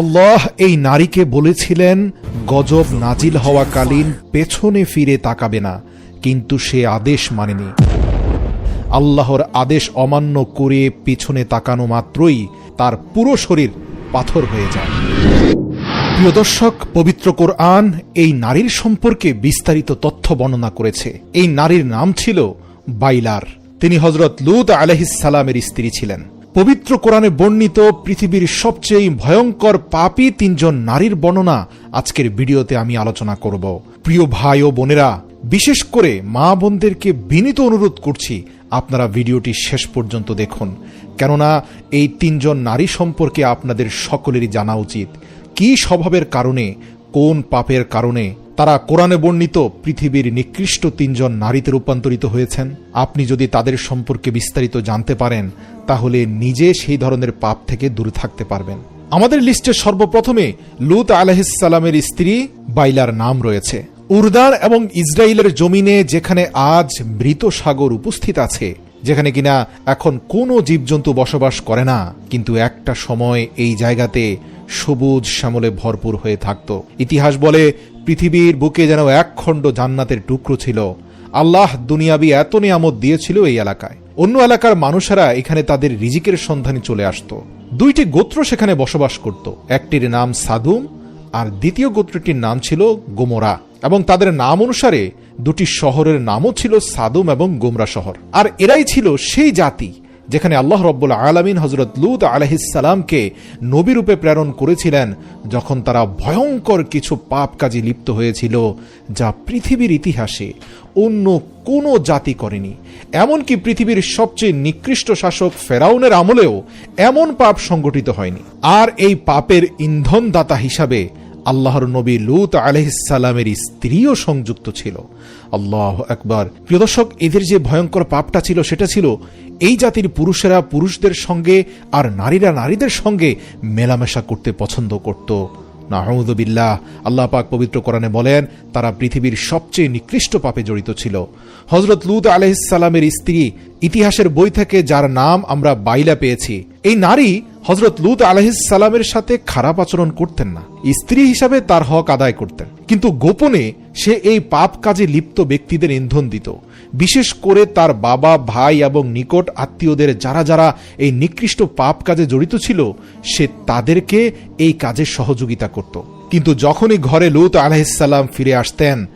আল্লাহ এই নারীকে বলেছিলেন, গজব নাজিল হওয়াকালীন পেছনে ফিরে তাকাবে না, কিন্তু সে আদেশ মানেনি। আল্লাহর আদেশ অমান্য করে পিছনে তাকানো মাত্রই তার পুরো শরীর পাথর হয়ে যায়। প্রিয় দর্শক, পবিত্র কোরআন এই নারীর সম্পর্কে বিস্তারিত তথ্য বর্ণনা করেছে। এই নারীর নাম ছিল বাইলার। তিনি হজরত লুত আলহিসালামের স্ত্রী ছিলেন। পবিত্র কোরআনে বর্ণিত পৃথিবীর সবচেয়ে ভয়ঙ্কর পাপী তিনজন নারীর বর্ণনা আজকের ভিডিওতে আমি আলোচনা করব। প্রিয় ভাই ও বোনেরা, বিশেষ করে মা বোনদেরকে বিনীত অনুরোধ করছি আপনারা ভিডিওটি শেষ পর্যন্ত দেখুন। কেননা, এই তিনজন নারী সম্পর্কে আপনাদের সকলেরই জানা উচিত। কি স্বভাবের কারণে, কোন পাপের কারণে তারা কোরআনে বর্ণিত পৃথিবীর নিকৃষ্ট তিনজন নারীতে রূপান্তরিত হয়েছেন। আপনি যদি তাদের সম্পর্কে বিস্তারিত জানতে পারেন, তাহলে নিজে সেই ধরনের পাপ থেকে দূরে থাকতে পারবেন। আমাদের লিস্টে সর্বপ্রথমে লুত আলহিসাল্লামের স্ত্রী বাইলার নাম রয়েছে। উর্দার এবং ইসরায়েলের জমিনে যেখানে আজ মৃত সাগর উপস্থিত আছে, যেখানে কিনা এখন কোনো জীবজন্তু বসবাস করে না, কিন্তু একটা সময় এই জায়গাতে সবুজ শ্যামলে ভরপুর হয়ে থাকত। ইতিহাস বলে পৃথিবীর বুকে যেন এক খণ্ড জান্নাতের টুকরো ছিল। আল্লাহ দুনিয়াবি এত নিয়ামত দিয়েছিল এই এলাকায়। অন্য এলাকার মানুষেরা এখানে তাদের রিজিকের সন্ধানে চলে আসত। দুইটি গোত্র সেখানে বসবাস করত। একটির নাম সাদুম, আর দ্বিতীয় গোত্রটির নাম ছিল গোমরা। এবং তাদের নাম অনুসারে দুটি শহরের নামও ছিল সাদুম এবং গোমরা শহর। আর এরাই ছিল সেই জাতি। যেখানে আল্লাহ রব্বুল আলমিন হজরত লুত আলহিসামকে নবীরূপে প্রেরণ করেছিলেন, যখন তারা ভয়ঙ্কর কিছু পাপ কাজে লিপ্ত হয়েছিল যা পৃথিবীর ইতিহাসে অন্য কোনো জাতি করেনি। এমনকি পৃথিবীর সবচেয়ে নিকৃষ্ট শাসক ফেরাউনের আমলেও এমন পাপ সংগঠিত হয়নি। আর এই পাপের ইন্ধনদাতা হিসাবে আল্লাহর নবী লুত আলহিসাল্লামের স্ত্রীও সংযুক্ত ছিল। আল্লাহ একবার প্রিয় দর্শক, এদের যে ভয়ঙ্কর পাপটা ছিল, সেটা ছিল এই জাতির পুরুষেরা পুরুষদের সঙ্গে আর নারীরা নারীদের সঙ্গে মেলামেশা করতে পছন্দ করত। নাহমুদবিল্লাহ আল্লাহ পাক পবিত্র কোরআনে বলেন, তারা পৃথিবীর সবচেয়ে নিকৃষ্ট পাপে জড়িত ছিল। হজরত লুদ আলহিসালামের স্ত্রী ইতিহাসের বই থেকে, যার নাম আমরা বাইলা পেয়েছি এই নারী হজরত লুত আলহিসাল্লামের সাথে খারাপ আচরণ করতেন না। স্ত্রী হিসাবে তার হক আদায় করতেন। কিন্তু গোপনে সে এই পাপ কাজে লিপ্ত ব্যক্তিদের ইন্ধন দিত। বিশেষ করে তার বাবা, ভাই এবং নিকট আত্মীয়দের যারা যারা এই নিকৃষ্ট পাপ কাজে জড়িত ছিল, সে তাদেরকে এই কাজে সহযোগিতা করত। কিন্তু যখনই ঘরে লুত আলাহিসাল্লাম ফিরে আসতেন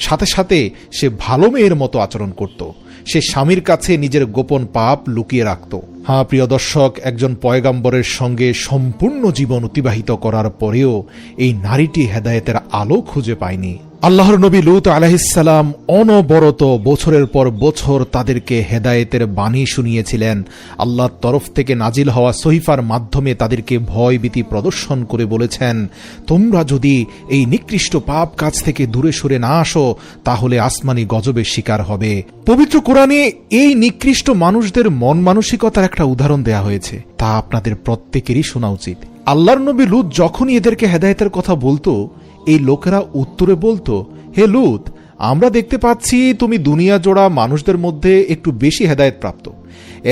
সাথে সাথে সে ভালো মেয়ের মতো আচরণ করত। সে স্বামীর কাছে নিজের গোপন পাপ লুকিয়ে রাখত। হ্যাঁ প্রিয় দর্শক, একজন পয়গাম্বরের সঙ্গে সম্পূর্ণ জীবন অতিবাহিত করার পরেও এই নারীটি হেদায়েতের আলো খুঁজে পায়নি। আল্লাহর নবী লুত আলাহিসাল্লাম অনবরত বছরের পর বছর তাদেরকে হেদায়েতের বাণী শুনিয়েছিলেন। আল্লাহর তরফ থেকে নাজিল হওয়া সহিফার মাধ্যমে তাদেরকে ভয়ভীতি প্রদর্শন করে বলেছেন, তোমরা যদি এই নিকৃষ্ট পাপ কাজ থেকে দূরে সরে না আসো, তাহলে আসমানি গজবের শিকার হবে। পবিত্র কোরআনে এই নিকৃষ্ট মানুষদের মন মানসিকতার একটা উদাহরণ দেয়া হয়েছে। তা আপনাদের প্রত্যেকেরই শোনা উচিত। আল্লাহর নবী লুত যখনই এদেরকে হেদায়েতের কথা বলতো এই লোকেরা উত্তরে বলতো, হে লুত, আমরা দেখতে পাচ্ছি তুমি দুনিয়া জোড়া মানুষদের মধ্যে একটু বেশি হেদায়েত প্রাপ্ত।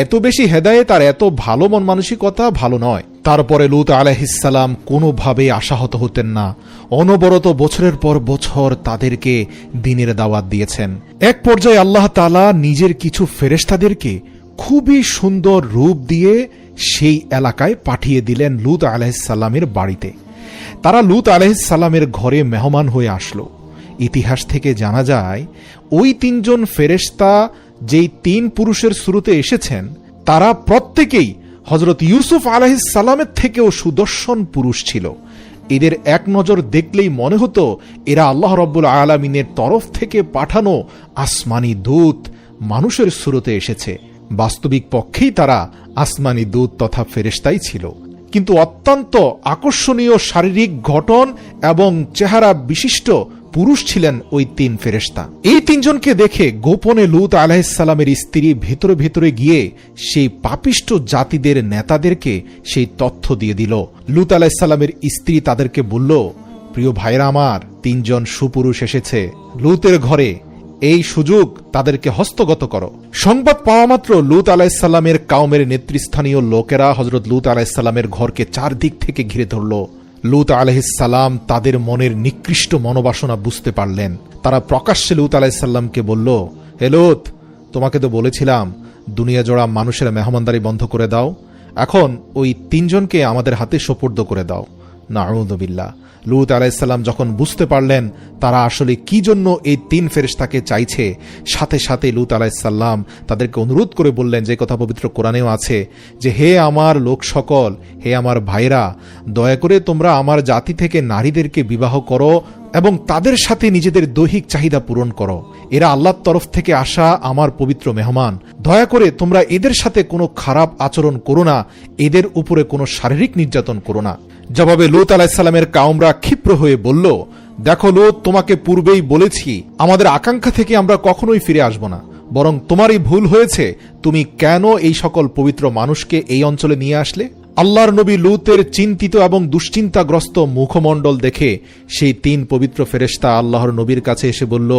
এত বেশি হেদায়েত আর এত ভালো মন মানসিকতা ভালো নয়। তারপরে লুত আলাহিসাল্লাম কোনোভাবে আশাহত হতেন না। অনবরত বছরের পর বছর তাদেরকে দিনের দাওয়াত দিয়েছেন। এক পর্যায়ে আল্লাহ তালা নিজের কিছু ফেরেস্তাদেরকে খুবই সুন্দর রূপ দিয়ে সেই এলাকায় পাঠিয়ে দিলেন লুত আলাহিসাল্লামের বাড়িতে। তারা লুত আলহিসাল্লামের ঘরে মেহমান হয়ে আসলো। ইতিহাস থেকে জানা যায়, ওই তিনজন ফেরেস্তা যেই তিন পুরুষের শুরুতে এসেছেন, তারা প্রত্যেকেই হজরত ইউসুফ আলহিসাল্লামের থেকেও সুদর্শন পুরুষ ছিল। এদের এক নজর দেখলেই মনে হতো, এরা আল্লাহ রব্বুল আলমিনের তরফ থেকে পাঠানো আসমানি দূত মানুষের শুরুতে এসেছে। বাস্তবিক পক্ষেই তারা আসমানি দূত তথা ফেরেস্তাই ছিল। কিন্তু অত্যন্ত আকর্ষণীয় শারীরিক গঠন এবং চেহারা বিশিষ্ট পুরুষ ছিলেন ওই তিন ফেরেস্তা এই তিনজনকে দেখে গোপনে লুত আলাহিসাল্লামের স্ত্রী ভেতরে ভেতরে গিয়ে সেই পাপিষ্ট জাতিদের নেতাদেরকে সেই তথ্য দিয়ে দিল। লুত আলাহিসাল্লামের স্ত্রী তাদেরকে বলল, প্রিয় ভাইরা আমার, তিনজন সুপুরুষ এসেছে। লুতের ঘরে এই সুযোগ তাদেরকে হস্তগত করো। সংবাদ পাওয়া মাত্র লুত আলাইসাল্লামের কাউমের নেতৃস্থানীয় লোকেরা হজরত লুত আলাইসাল্লামের ঘরকে চারদিক থেকে ঘিরে ধরল। লুত আলহিসাল্লাম তাদের মনের নিকৃষ্ট মনোবাসনা বুঝতে পারলেন। তারা প্রকাশ্যে লুত আলাইসাল্লামকে বলল, হে লুত, তোমাকে তো বলেছিলাম, দুনিয়া জোড়া মানুষের মেহমানদারি বন্ধ করে দাও। এখন ওই তিনজনকে আমাদের হাতে সোপর্দ করে দাও। নাউদবিল্লা লুত আলাইসাল্লাম যখন বুঝতে পারলেন তারা আসলে কি জন্য এই তিন ফেরিস্তাকে চাইছে, সাথে সাথে লুত আলাইসাল্লাম তাদেরকে অনুরোধ করে বললেন, যে কথা পবিত্র কোরআনেও আছে যে, হে আমার লোক সকল, হে আমার ভাইরা দয়া করে তোমরা আমার জাতি থেকে নারীদেরকে বিবাহ করো এবং তাদের সাথে নিজেদের দৈহিক চাহিদা পূরণ করো। এরা আল্লাহর তরফ থেকে আসা আমার পবিত্র মেহমান। দয়া করে তোমরা এদের সাথে কোনো খারাপ আচরণ করো না। এদের উপরে কোনো শারীরিক নির্যাতন করো না। জবাবে লুত আলাহিসাল্লামের কাউমরা ক্ষিপ্র হয়ে বলল, দেখো লোত, তোমাকে পূর্বেই বলেছি, আমাদের আকাঙ্ক্ষা থেকে আমরা কখনোই ফিরে আসব না। বরং তোমারই ভুল হয়েছে। তুমি কেন এই সকল পবিত্র মানুষকে এই অঞ্চলে নিয়ে আসলে? আল্লাহর নবী লুতের চিন্তিত এবং দুশ্চিন্তাগ্রস্ত মুখমণ্ডল দেখে সেই তিন পবিত্র ফেরেশতা আল্লাহর নবীর কাছে এসে বলল,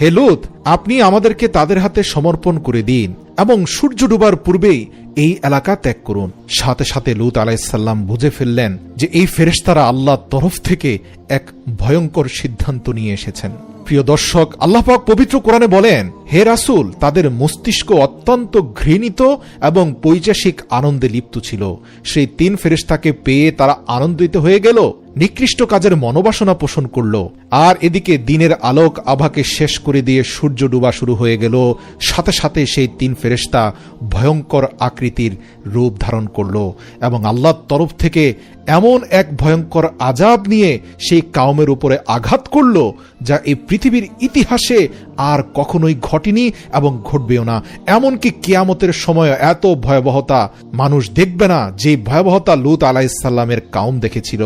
হে লুত, আপনি আমাদেরকে তাদের হাতে সমর্পণ করে দিন এবং সূর্য ডুবার পূর্বেই এই এলাকা ত্যাগ করুন। সাথে সাথে লুত আলাইসাল্লাম বুঝে ফেললেন যে এই ফেরেশতারা আল্লাহর তরফ থেকে এক ভয়ঙ্কর সিদ্ধান্ত নিয়ে এসেছেন। প্রিয় দর্শক আল্লাপাক পবিত্র কোরআনে বলেন, হে রাসুল, তাদের মস্তিষ্ক অত্যন্ত ঘৃণিত এবং পৈচাসিক আনন্দে লিপ্ত ছিল। সেই তিন ফেরেশতাকে পেয়ে তারা আনন্দিত হয়ে গেল। নিকৃষ্ট কাজের মনোবাসনা পোষণ করল, আর এদিকে দিনের আলোক আভাকে শেষ করে দিয়ে সূর্য ডুবা শুরু হয়ে গেল। সাথে সাথে সেই তিন ফেরেশতা ভয়ঙ্কর আকৃতির রূপ ধারণ করল, এবং আল্লাহর তরফ থেকে এমন এক ভয়ঙ্কর আজাব নিয়ে সেই কাউমের উপরে আঘাত করল, যা এই পৃথিবীর ইতিহাসে আর কখনোই ঘটেনি এবং ঘটবেও না। এমনকি কিয়ামতের সময় এত ভয়াবহতা মানুষ দেখবে না যে ভয়াবহতা লুত আলাইসাল্লামের কাউম দেখেছিল।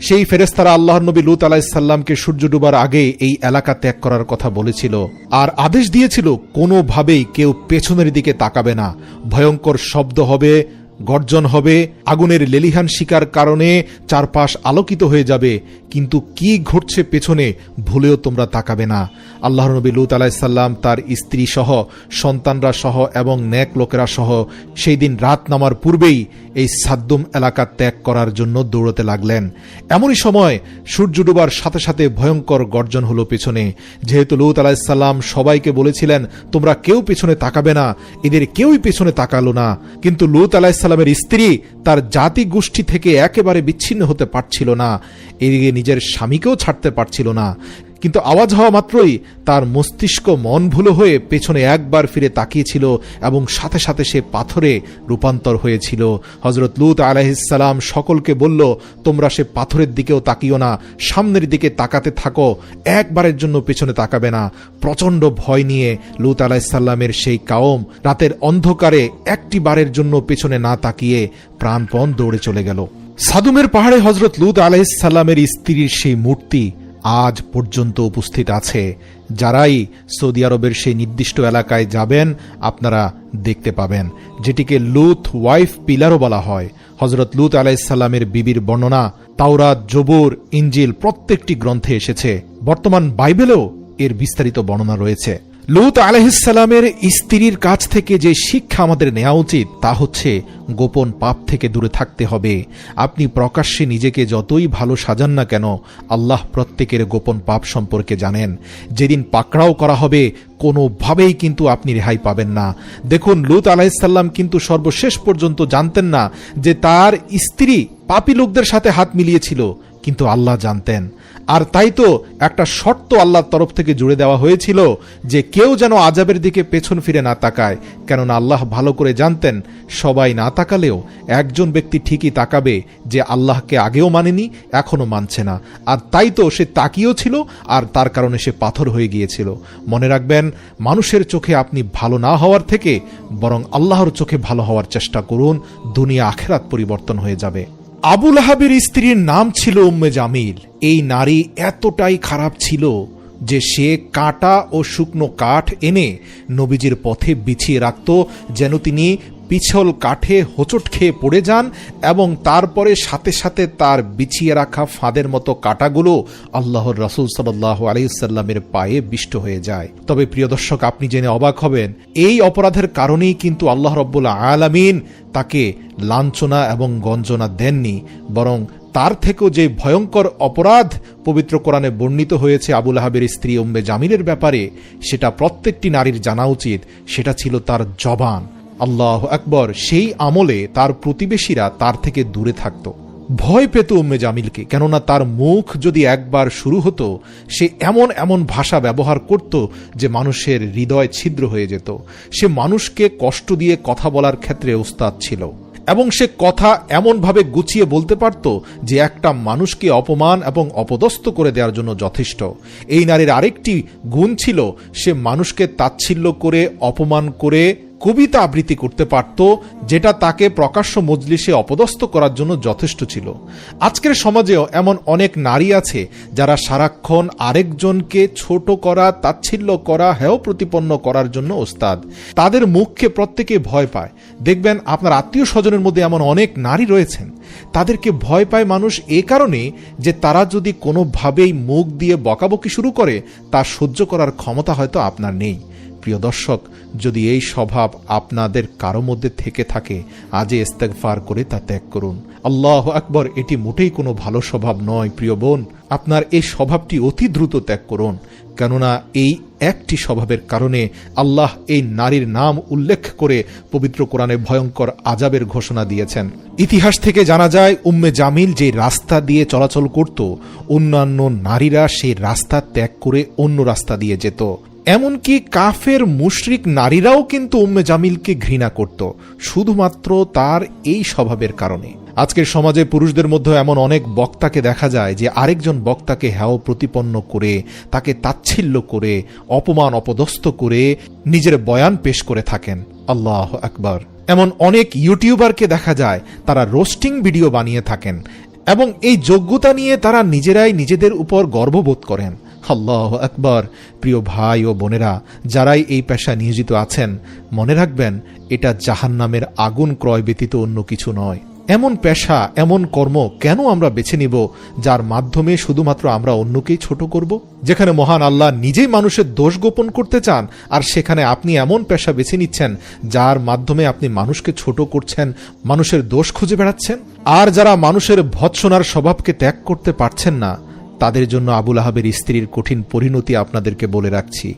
সেই ফেরেস্তারা আল্লাহর নবী লুত আলাইসাল্লামকে সূর্য ডুবার আগে এই এলাকা ত্যাগ করার কথা বলেছিল। আর আদেশ দিয়েছিল, কোনোভাবেই কেউ পেছনের দিকে তাকাবে না। ভয়ঙ্কর শব্দ হবে গর্জন হবে, আগুনের লেলিহান শিকার কারণে চারপাশ আলোকিত হয়ে যাবে। কিন্তু কি ঘটছে পেছনে, ভুলেও তোমরা তাকাবে না। আল্লাহ নবী লুত আলাইসাল্লাম তার স্ত্রী সহ, সন্তানরা সহ এবং ন্যাক লোকেরা সহ সেই দিন রাত নামার পূর্বেই এই সাদ্দুম এলাকা ত্যাগ করার জন্য দৌড়তে লাগলেন। এমনই সময় সূর্য ডুবার সাথে সাথে ভয়ঙ্কর গর্জন হলো পেছনে। যেহেতু লুত আলাইসাল্লাম সবাইকে বলেছিলেন, তোমরা কেউ পেছনে তাকাবে না, এদের কেউই পেছনে তাকালো না। কিন্তু লুত আলাইসাল্লামের স্ত্রী তার জাতি গোষ্ঠী থেকে একেবারে বিচ্ছিন্ন হতে পারছিল না। এদিকে নিজের স্বামীকেও ছাড়তে পারছিল না। কিন্তু আওয়াজ হওয়া মাত্রই তার মস্তিষ্ক মন ভুলো হয়ে পেছনে একবার ফিরে তাকিয়েছিল এবং সাথে সাথে সে পাথরে রূপান্তর হয়েছিল। হজরত লুত আলাহিসাল্লাম সকলকে বলল, তোমরা সে পাথরের দিকেও তাকিও না, সামনের দিকে তাকাতে থাকো, একবারের জন্য পেছনে তাকাবে না। প্রচণ্ড ভয় নিয়ে লুত আলাহিসাল্লামের সেই কাওম রাতের অন্ধকারে একটি বারের জন্য পেছনে না তাকিয়ে প্রাণপণ দৌড়ে চলে গেল। সাদুমের পাহাড়ে হজরত লুত আলাহিসাল্লামের স্ত্রীর সেই মূর্তি আজ পর্যন্ত উপস্থিত আছে। যারাই সৌদি আরবের সেই নির্দিষ্ট এলাকায় যাবেন, আপনারা দেখতে পাবেন, যেটিকে লুথ ওয়াইফ পিলারও বলা হয়। হজরত লুত আলাইসাল্লামের বিবির বর্ণনা, তাওরাত, জবুর ইঞ্জিল প্রত্যেকটি গ্রন্থে এসেছে। বর্তমান বাইবেলেও এর বিস্তারিত বর্ণনা রয়েছে। লুত আলহিসাল্লামের স্ত্রীর কাছ থেকে যে শিক্ষা আমাদের নেওয়া উচিত, তা হচ্ছে গোপন পাপ থেকে দূরে থাকতে হবে। আপনি প্রকাশ্যে নিজেকে যতই ভালো সাজান না কেন, আল্লাহ প্রত্যেকের গোপন পাপ সম্পর্কে জানেন। যেদিন পাকড়াও করা হবে, কোনোভাবেই কিন্তু আপনি রেহাই পাবেন না। দেখুন, লুত আলাহিসাল্লাম কিন্তু সর্বশেষ পর্যন্ত জানতেন না যে তার স্ত্রী পাপি লোকদের সাথে হাত মিলিয়েছিল। কিন্তু আল্লাহ জানতেন। আর তাই তো একটা শর্ত আল্লাহর তরফ থেকে জুড়ে দেওয়া হয়েছিল যে কেউ যেন আজাবের দিকে পেছন ফিরে না তাকায়, কেননা আল্লাহ ভালো করে জানতেন, সবাই না তাকালেও একজন ব্যক্তি ঠিকই তাকাবে যে আল্লাহকে আগেও মানেনি, এখনও মানছে না। আর তাই তো সে তাকিয়েও ছিল আর তার কারণে সে পাথর হয়ে গিয়েছিল। মনে রাখবেন, মানুষের চোখে আপনি ভালো না হওয়ার থেকে বরং আল্লাহর চোখে ভালো হওয়ার চেষ্টা করুন, দুনিয়া আখেরাত পরিবর্তন হয়ে যাবে। আবুল আহাবের স্ত্রীর নাম ছিল উম্মে জামিল। এই নারী এতটাই খারাপ ছিল যে সে কাঁটা ও শুকনো কাঠ এনে নবীজির পথে বিছিয়ে রাখত, যেন তিনি পিছল কাঠে হোঁচট খেয়ে পড়ে যান এবং তারপরে সাথে সাথে তার বিছিয়ে রাখা ফাঁদের মতো কাঁটাগুলো আল্লাহর রসুল সাল্লাহ আলাইসাল্লামের পায়ে বিষ্ট হয়ে যায়। তবে প্রিয় দর্শক, আপনি জেনে অবাক হবেন, এই অপরাধের কারণেই কিন্তু আল্লাহ রব্বুল্লা আলামিন তাকে লাঞ্ছনা এবং গঞ্জনা দেননি, বরং তার থেকেও যে ভয়ঙ্কর অপরাধ পবিত্র কোরআনে বর্ণিত হয়েছে আবুল আহাবের স্ত্রী ওম্বে জামিলের ব্যাপারে, সেটা প্রত্যেকটি নারীর জানা উচিত, সেটা ছিল তার জবান। আল্লাহ আকবর, সেই আমলে তার প্রতিবেশীরা তার থেকে দূরে থাকত। ভয় পেত উম্মে জামিলকে, কেননা তার মুখ যদি একবার শুরু হতো, সে এমন এমন ভাষা ব্যবহার করত যে মানুষের হৃদয় ছিদ্র হয়ে যেত। সে মানুষকে কষ্ট দিয়ে কথা বলার ক্ষেত্রে উস্তাদ ছিল। এবং সে কথা এমনভাবে গুছিয়ে বলতে পারত যে একটা মানুষকে অপমান এবং অপদস্থ করে দেওয়ার জন্য যথেষ্ট। এই নারীর আরেকটি গুণ ছিল, সে মানুষকে তাচ্ছিল্য করে, অপমান করে কবিতা আবৃত্তি করতে পারত, যেটা তাকে প্রকাশ্য মজলিসে অপদস্থ করার জন্য যথেষ্ট ছিল। আজকের সমাজেও এমন অনেক নারী আছে, যারা সারাক্ষণ আরেকজনকে ছোট করা, তাচ্ছিল্য করা, হেয় প্রতিপন্ন করার জন্য ওস্তাদ। তাদের মুখকে প্রত্যেকে ভয় পায়। দেখবেন আপনার আত্মীয় স্বজনের মধ্যে এমন অনেক নারী রয়েছেন। তাদেরকে ভয় পায় মানুষ এ কারণে যে তারা যদি কোনোভাবেই মুখ দিয়ে বকাবকি শুরু করে, তা সহ্য করার ক্ষমতা হয়তো আপনার নেই। প্রিয় দর্শক, যদি এই স্বভাব আপনাদের কারও মধ্যে থেকে থাকে, আজই ইস্তেগফার করে তা ত্যাগ করুন। আল্লাহ আকবর, এটি মোটেই কোনো ভালো স্বভাব নয়, প্রিয় বোন। আপনার এই স্বভাবটি অতি দ্রুত ত্যাগ করুন। কেননা এই একটি স্বভাবের কারণে আল্লাহ এই নারীর নাম উল্লেখ করে পবিত্র কোরআনে ভয়ঙ্কর আজাবের ঘোষণা দিয়েছেন। ইতিহাস থেকে জানা যায়, উম্মে জামিল যে রাস্তা দিয়ে চলাচল করত, অন্যান্য নারীরা সেই রাস্তা ত্যাগ করে অন্য রাস্তা দিয়ে যেত। এমনকি কাফের মুশরিক নারীরাও কিন্তু উম্মে জামিলকে ঘৃণা করত, শুধুমাত্র তার এই স্বভাবের কারণে। আজকের সমাজে পুরুষদের মধ্যে এমন অনেক বক্তাকে দেখা যায় যে আরেকজন বক্তাকে হ্যাও প্রতিপন্ন করে, তাকে তাচ্ছিল্য করে, অপমান অপদস্থ করে নিজের বয়ান পেশ করে থাকেন। আল্লাহ আকবর। এমন অনেক ইউটিউবারকে দেখা যায়, তারা রোস্টিং ভিডিও বানিয়ে থাকেন এবং এই যোগ্যতা নিয়ে তারা নিজেরাই নিজেদের উপর গর্ববোধ করেন। আল্লাহ আকবর। প্রিয় ভাই ও বোনেরা, যারাই এই পেশা নিয়োজিত আছেন, মনে রাখবেন, এটা জাহান্নামের আগুন ক্রয় ব্যতীত অন্য কিছু নয়। এমন পেশা, এমন কর্ম কেন আমরা বেছে নিব, যার মাধ্যমে শুধুমাত্র আমরা অন্যকেই ছোট করব? যেখানে মহান আল্লাহ নিজেই মানুষের দোষ গোপন করতে চান, আর সেখানে আপনি এমন পেশা বেছে নিচ্ছেন, যার মাধ্যমে আপনি মানুষকে ছোট করছেন, মানুষের দোষ খুঁজে বেড়াচ্ছেন? আর যারা মানুষের ভৎসনার স্বভাবকে ত্যাগ করতে পারছেন না তাদের জন্য আবুল আহাবের স্ত্রীর কঠিন পরিণতি আপনাদেরকে বলে রাখছি।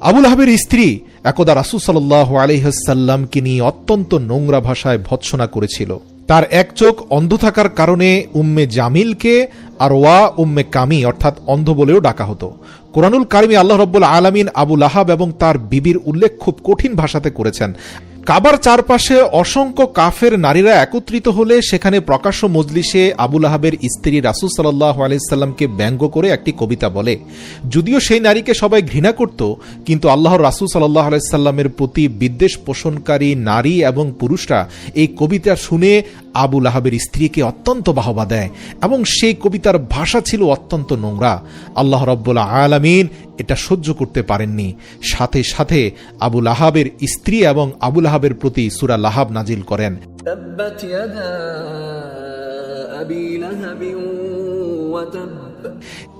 আবুল আহাবের স্ত্রী একদা রাসু সাল্লাহ আলহ্লামকে নিয়ে অত্যন্ত নোংরা ভাষায় ভৎসনা করেছিল। তার এক চোখ অন্ধ থাকার কারণে উম্মে জামিলকে আর ওয়া উম্মে কামি অর্থাৎ অন্ধ বলেও ডাকা হতো। কোরআনুল কারিমি আল্লাহ রব্বুল আলমিন আবুল আহাব এবং তার বিবির উল্লেখ খুব কঠিন ভাষাতে করেছেন। কাবার চারপাশে অসংখ্য কাফের নারীরা একত্রিত হলে সেখানে প্রকাশ্য মজলিসে আবুল আহাবের স্ত্রী রাসুল সাল্লাহ আলাইসাল্লামকে ব্যঙ্গ করে একটি কবিতা বলে। যদিও সেই নারীকে সবাই ঘৃণা করত, কিন্তু আল্লাহর রাসুল সাল্লাহ আলাইসাল্লামের প্রতি বিদ্বেষ পোষণকারী নারী এবং পুরুষরা এই কবিতা শুনে আবুল আহাবের স্ত্রীকে অত্যন্ত বাহবা দেয় এবং সেই কবিতার ভাষা ছিল অত্যন্ত নোংরা। আল্লাহ রব্বুল্লা আলামিন এটা সহ্য করতে পারেননি। সাথে সাথে আবুল আহাবের স্ত্রী এবং আবুল আহাবের প্রতি সুরা লাহাব নাজিল করেন।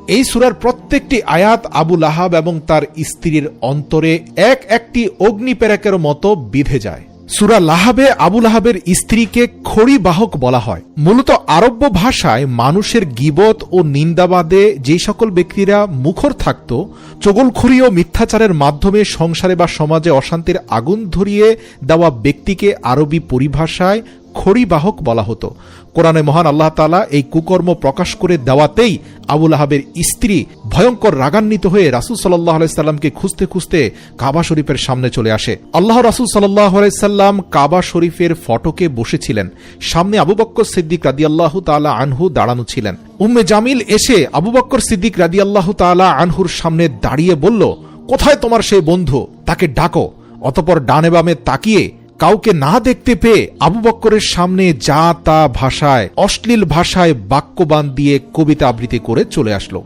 এই সুরার প্রত্যেকটি আয়াত আবু লাহাব এবং তার স্ত্রীর অন্তরে এক একটি অগ্নিপ্যারাকের মতো বিধে যায়। সুরা লাহাবে আবুল আহাবের স্ত্রীকে খড়ি বাহক বলা হয়। মূলত আরব্য ভাষায় মানুষের গিবত ও নিন্দাবাদে যে সকল ব্যক্তিরা মুখর থাকত, চগলখড়ি ও মিথ্যাচারের মাধ্যমে সংসারে বা সমাজে অশান্তির আগুন ধরিয়ে দেওয়া ব্যক্তিকে আরবি পরিভাষায় খড়িবাহক বলা হতো। কোরআনে মহান আল্লাহ তালা এই কুকর্ম প্রকাশ করে দেওয়াতেই আবুল আহাবের স্ত্রী ভয়ঙ্কর রাগান্বিত হয়ে রাসুল সাল্লাহ আলাইসাল্লামকে খুঁজতে খুঁজতে কাবা শরীফের সামনে চলে আসে। আল্লাহ রাসুল সাল্লাহ আলাইসাল্লাম কাবা শরীফের ফটকে বসেছিলেন। সামনে আবু বক্কর সিদ্দিক রাদি আল্লাহ তালা আনহু দাঁড়ানো ছিলেন। উম্মে জামিল এসে আবু বক্কর সিদ্দিক রাদি আল্লাহ তালা আনহুর সামনে দাঁড়িয়ে বলল, কোথায় তোমার সেই বন্ধু? তাকে ডাকো। অতপর ডানে বামে তাকিয়ে কাউকে না দেখতে পেয়ে আবু বক্করের সামনে যা তা ভাষায়, অশ্লীল ভাষায় বাক্যবান দিয়ে কবিতা আবৃত্তি করে চলে আসলো।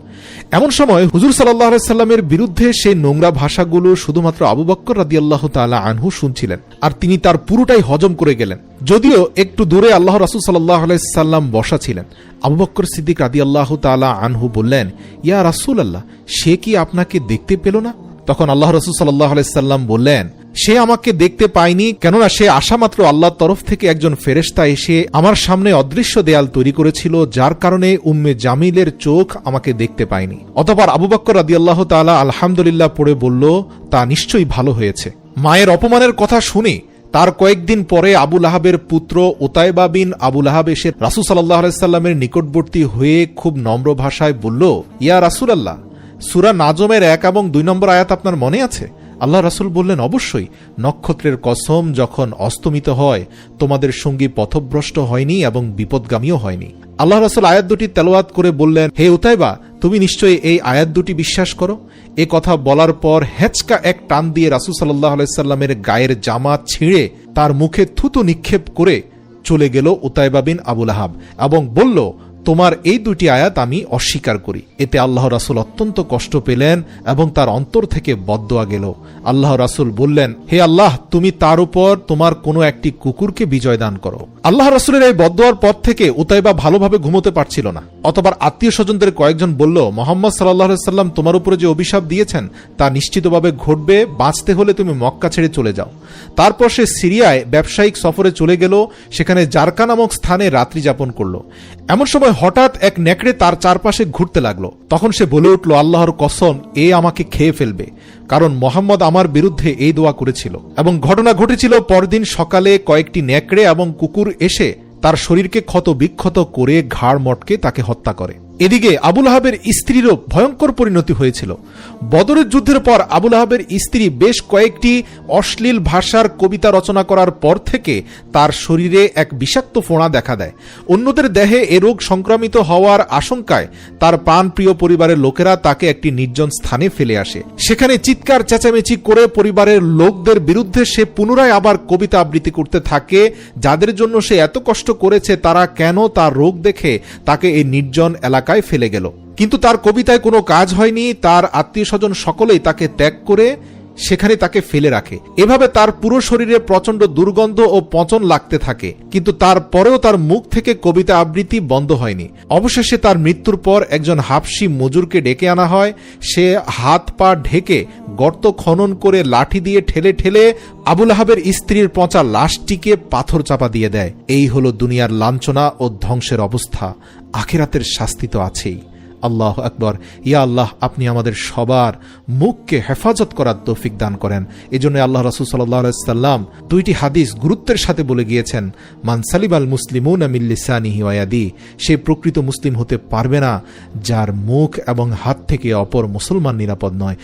এমন সময় হুজুর সাল্লাহ বিরুদ্ধে সেই নোংরা ভাষাগুলো শুধুমাত্র আবু বক্কর রাদি আল্লাহ তালা আনহু শুনছিলেন আর তিনি তার পুরোটাই হজম করে গেলেন। যদিও একটু দূরে আল্লাহ রাসুল সাল্লাহ সাল্লাম বসা ছিলেন। আবু বক্কর সিদ্দিক রাদি আল্লাহ তালা আনহু বললেন, ইয়া রাসুল আল্লাহ সে কি আপনাকে দেখতে পেল না? তখন আল্লাহ রসুল সাল্লাহ সাল্লাম বললেন, সে আমাকে দেখতে পায়নি, কেননা সে আশামাত্র আল্লাহর তরফ থেকে একজন ফেরেস্তা এসে আমার সামনে অদৃশ্য দেয়াল তৈরি করেছিল, যার কারণে উম্মে জামিলের চোখ আমাকে দেখতে পায়নি। অতপর আবু বক্কর রাদি আল্লাহ তালা আলহামদুলিল্লাহ পড়ে বলল, তা নিশ্চয়ই ভালো হয়েছে। মায়ের অপমানের কথা শুনে তার কয়েকদিন পরে আবুল আহাবের পুত্র ওতাইবা বিন আবুল আহাব এসে রাসুল সাল্লাহ সাল্লামের নিকটবর্তী হয়ে খুব নম্র ভাষায় বলল, ইয়া রাসুল আল্লাহ সুরা নাজমের এক এবং দুই নম্বর আয়াত আপনার মনে আছে? আল্লাহ রাসুল বললেন, অবশ্যই। নক্ষত্রের কসম যখন অস্তমিত হয়, তোমাদের সঙ্গী পথভ্রষ্ট হয়নি এবং বিপদগামীও হয়নি। আল্লাহ রাসুল আয়াত দুটি তেলোয়াত করে বললেন, হে উতাইবা, তুমি নিশ্চয়ই এই আয়াত দুটি বিশ্বাস করো? এ কথা বলার পর হেচকা এক টান দিয়ে রাসুল সাল্লাহ আলাইসাল্লামের গায়ের জামা ছিঁড়ে তার মুখে থুতু নিক্ষেপ করে চলে গেল উতাইবা বিন আবুল আহাব এবং বলল তোমার এই দুটি আয়াত আমি অস্বীকার করি। এতে আল্লাহ রাসুল অত্যন্ত কষ্ট পেলেন এবং তার অন্তর থেকে বদোয়া গেল। আল্লাহ রাসুল বললেন, হে আল্লাহ, তুমি তার উপর তোমার কোনো একটি কুকুরকে বিজয় দান করো। আল্লাহ রাসুলের এই বদোয়ার পর থেকে উতাইবা ভালোভাবে ঘুমোতে পারছিল না। অতবার আত্মীয় স্বজনদের কয়েকজন বলল, মোহাম্মদ সাল্লাহ সাল্লাম তোমার উপরে যে অভিশাপ দিয়েছেন, তা নিশ্চিতভাবে ঘটবে। বাঁচতে হলে তুমি মক্কা ছেড়ে চলে যাও। তারপর সে সিরিয়ায় ব্যবসায়িক সফরে চলে গেল, সেখানে জারকা নামক স্থানে রাত্রি যাপন করল। এমন সময় হঠাৎ এক নেকড়ে তার চারপাশে ঘুরতে লাগল। তখন সে বলে উঠল, আল্লাহর কসম, এ আমাকে খেয়ে ফেলবে। কারণ মোহাম্মদ আমার বিরুদ্ধে এই দোয়া করেছিল। এবং ঘটনা ঘটেছিল পরদিন সকালে কয়েকটি নেকড়ে এবং কুকুর এসে তার শরীরকে ক্ষত বিক্ষত করে ঘাড় মটকে তাকে হত্যা করে। এদিকে আবুল আহাবের স্ত্রীরও ভয়ঙ্কর পরিণতি হয়েছিল। বদরের যুদ্ধের পর আবুল আহাবের স্ত্রী বেশ কয়েকটি অশ্লীল ভাষার কবিতা রচনা করার পর থেকে তার শরীরে এক বিষাক্ত ফোঁড়া দেখা দেয়। অন্যদের দেহে এ রোগ সংক্রামিত হওয়ার আশঙ্কায় তার প্রাণপ্রিয় পরিবারের লোকেরা তাকে একটি নির্জন স্থানে ফেলে আসে। সেখানে চিৎকার, চেঁচামেচি করে পরিবারের লোকদের বিরুদ্ধে সে পুনরায় আবার কবিতা আবৃত্তি করতে থাকে। যাদের জন্য সে এত কষ্ট করেছে, তারা কেন তার রোগ দেখে তাকে এই নির্জন এলাকায় ফেলে গেল। কিন্তু তার কবিতায় কোনো কাজ হয়নি, তার আত্মীয় স্বজন সকলেই তাকে ত্যাগ করে সেখানে তাকে ফেলে রাখে। এভাবে তার পুরো শরীরে প্রচণ্ড দুর্গন্ধ ও পচন লাগতে থাকে, কিন্তু তারপরেও তার মুখ থেকে কবিতা আবৃত্তি বন্ধ হয়নি। অবশেষে তার মৃত্যুর পর একজন হাফসি মজুরকে ডেকে আনা হয়। সে হাত পা ঢেকে গর্ত খনন করে লাঠি দিয়ে ঠেলে ঠেলে আবুল আহাবের স্ত্রীর পচা লাশটিকে পাথর চাপা দিয়ে দেয়। এই হলো দুনিয়ার লাঞ্ছনা ও ধ্বংসের অবস্থা। আখেরাতের শাস্তি তো আছেই। আল্লাহ আকবর। ইয়া আল্লাহ, আপনি আমাদের সবার মুখকে হেফাজত করার তৌফিক দান করেন। এজন্য আল্লাহ রসুল সাল্লাম দুইটি হাদিস গুরুত্বের সাথে বলে গিয়েছেন মানসালিব আল মুসলিমুন আমিল্লিসানি হিওয়াদি সে প্রকৃত মুসলিম হতে পারবে না যার মুখ এবং হাত থেকে অপর মুসলমান নিরাপদ নয়।